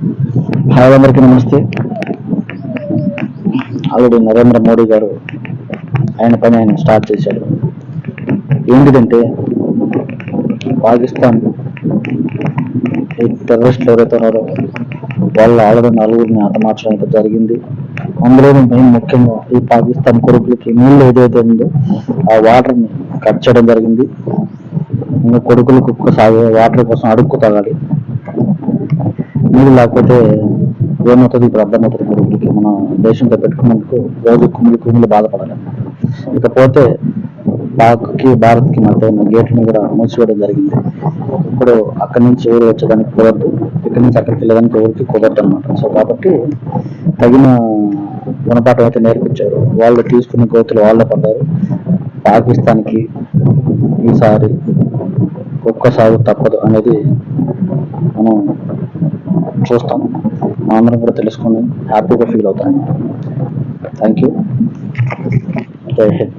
Hi అందరికీ నమస్తే. Already Narendra Modi గారు ఆయన పని ఆయన స్టార్ట్ చేశారు. ఏంటిదంటే పాకిస్తాన్ ఈ టెర్రరిస్టులు ఎవరైతే ఉన్నారో వాళ్ళు ఆల్రెడీ నలుగురిని హతమార్చడం జరిగింది. అందులో మెయిన్ ముఖ్యంగా ఈ పాకిస్తాన్ కొడుకులకి నీళ్ళు ఏదైతే ఉందో ఆ వాటర్ని కట్ చేయడం జరిగింది. ఇంకా కొడుకులకు ఒక్కసారి వాటర్ కోసం అడుక్కు తాగాలి. నీళ్ళు లేకపోతే ఏమవుతుంది ఇప్పుడు అర్థమవుతుంది కొడుకులకి మన దేశంలో పెట్టుకున్నందుకు రోజు కుమిలి కుమిలి బాధపడాలి. ఇకపోతే పాక్కి భారత్కి మధ్య ఉన్న గేట్ని కూడా మూసివేయడం జరిగింది. ఇప్పుడు అక్కడి నుంచి ఎవరు వచ్చేదానికి కుదరదు. ఇక్కడి నుంచి అక్కడికి వెళ్ళడానికి ఎవరికి కుదరదు అనమాట సో కాబట్టి తగిన గుణపాఠం అయితే నేర్పించారు. వాళ్ళు తీసుకున్న కోతులు వాళ్ళే పడ్డారు. పాకిస్తాన్కి ఈసారి ఒక్కసారి తప్పదు అనేది మనం చూస్తాం మా అందరం కూడా తెలుసుకొని హ్యాపీగా ఫీల్ అవుతాం. థ్యాంక్ యూ జై హింద్